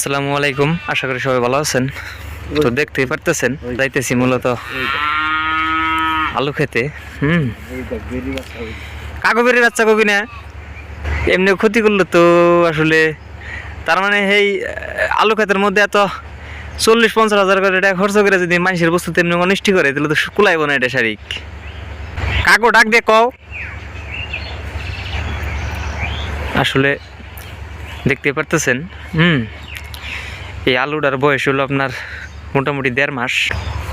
আসসালামু আলাইকুম। আশা করি সবাই ভালো আছেন। তো দেখতেই পারতেছেন যাইতেছি মূলত। আলু খেতে হুম। কাকবেরি বাচ্চা কবি না? এমনি ক্ষতি করল তো আসলে তার মানে এই আলু ক্ষেতের মধ্যে এত চল্লিশ পঞ্চাশ হাজার করে এটা খরচ করে যদি মানুষের বস্তু তেমনি অনিষ্টি করে তাহলে তো কুলাইব না এটা শারিক। কাকো ডাক দিয়ে কও। আসলে দেখতে পারতেছেন হুম। এই আলুটার বয়স হলো আপনার মোটামুটি দেড় মাস।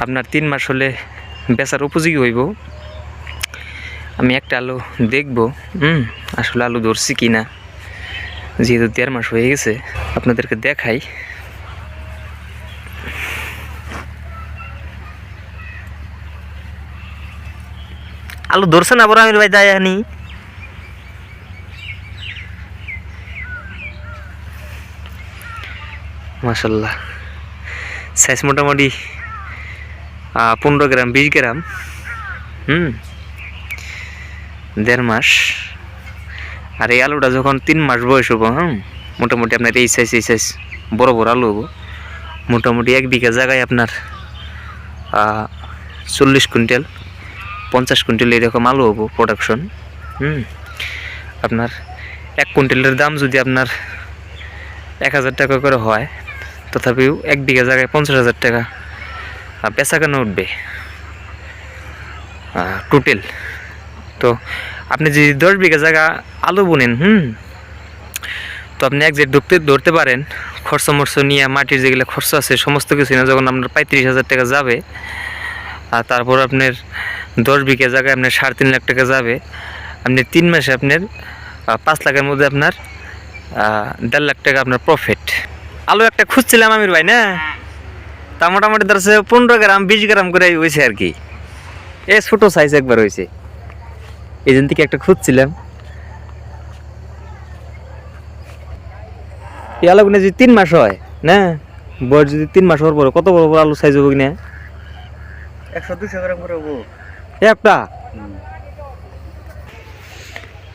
আপনার তিন মাস হলে বেচার উপযোগী হইব। আমি একটা আলু দেখব, হুম, আসলে আলু ধরছি কি না যেহেতু দেড় মাস হয়ে গেছে, আপনাদেরকে দেখাই। আলু ধরছে না বড় আমির ভাই যাই মাসাল্লাহ সাইজ মোটামুটি পনেরো গ্রাম, বিশ গ্রাম। হুম, দেড় মাস। আর এই আলুটা যখন তিন মাস বয়স হব, হুম, মোটামুটি আপনার এই সাইজ এই সাইজ বড় বড় আলু হব, মোটামুটি এক বিঘা জায়গায় আপনার চল্লিশ কুইন্টাল, পঞ্চাশ কুইন্টাল এরকম আলু হব প্রোডাকশন হুম। আপনার এক কুইন্টালের দাম যদি আপনার এক হাজার টাকা করে হয় তথাপিও এক বিঘা জায়গায় পঞ্চাশ হাজার টাকা। বেচা কেন উঠবে? টোটাল তো আপনি যদি দশ বিঘা জায়গা আলু বুনেন, হুম? তো আপনি এক জেট ধরতে ধরতে পারেন। খরচা মরচ নিয়ে মাটির যেগুলো খরচ আছে, সমস্ত কিছু না, যখন আপনার পঁয়ত্রিশ হাজার টাকা যাবে, আর তারপর আপনার দশ বিঘা জায়গায় আপনার সাড়ে তিন লাখ টাকা যাবে, আপনি তিন মাসে আপনার পাঁচ লাখের মধ্যে আপনার দেড় লাখ টাকা আপনার প্রফিট আলু একটা খুঁজছিলাম আমির ভাই না? তা মোটামুটি ধরছে পনেরো গ্রাম বিশ গ্রাম করে হয়েছে আর কি। এ ছোটো সাইজ একবার হয়েছে এই জন্য থেকে একটা খুঁজছিলাম। এই আলুগুলো যদি তিন মাস হয় না? বয়স যদি তিন মাস হওয়ার পরে কত বড় বড় আলু সাইজ হবে কিনা? একশো দুশো গ্রাম করে হব। একটা?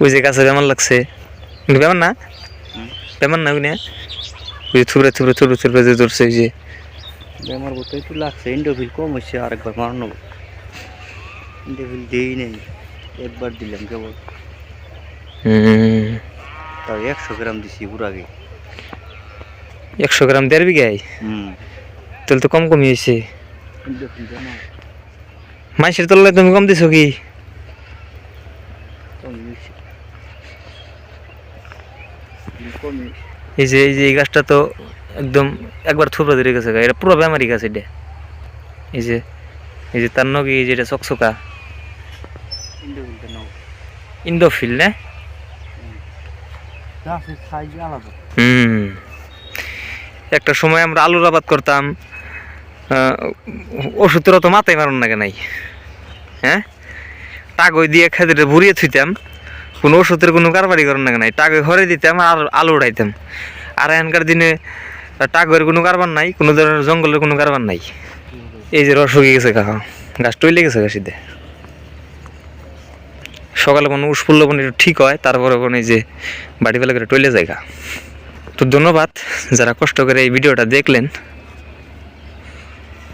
ওই যে গাছে বেমার লাগছে। বেমার না। বেমার না ওই না ওই যে থুবড়ে থুবড়ে থুবড়ে থুবড়ে যে ধরছে ওই যে। আমার বোধ একটু লাগছে ইন্ডোভিল কম হয়েছে আরেকবার মারানো। ইন্ডোভিল দিই নেই একবার দিলাম কেবল। হুম, তাও একশো গ্রাম দিছি পুরাগে একশো গ্রাম দেড় বিঘায়? হুম। তাহলে তো কম কমই হয়েছে। মাইসের তলায় তুমি কম দিছো কি? কম। এই যে এই যে এই গাছটা তো একদম একবার থুবড়া ধরে গেছে। এটা পুরো বেমারি গাছ এটা। এই যে এই যে তার নগে এই যে এটা চকচকা। ইন্ডোফিল না? হুম। একটা সময় আমরা আলুর আবাদ করতাম। ওষুধের অত মাথায় মারণ লাগে নাই। হ্যাঁ? টাগই দিয়ে খেতে ভরিয়ে থুইতাম। কোনো ওষুধের কোনো কারবারি করার না নাই। টাগই ঘরে দিতাম আর আলু উড়াইতাম আর এখনকার দিনে টাগের কোনো কারবার নাই, কোনো ধরনের জঙ্গলের কোনো কারবার নাই। এই যে রস গেছে কাকা গাছ টইলে গেছে গাছিতে। সকালে কোনো উসফুল্ল কোনো একটু ঠিক হয়, তারপরে কোনো এই যে বাড়ি ফেলে করে টইলে জায়গা তো ধন্যবাদ, যারা কষ্ট করে এই ভিডিওটা দেখলেন।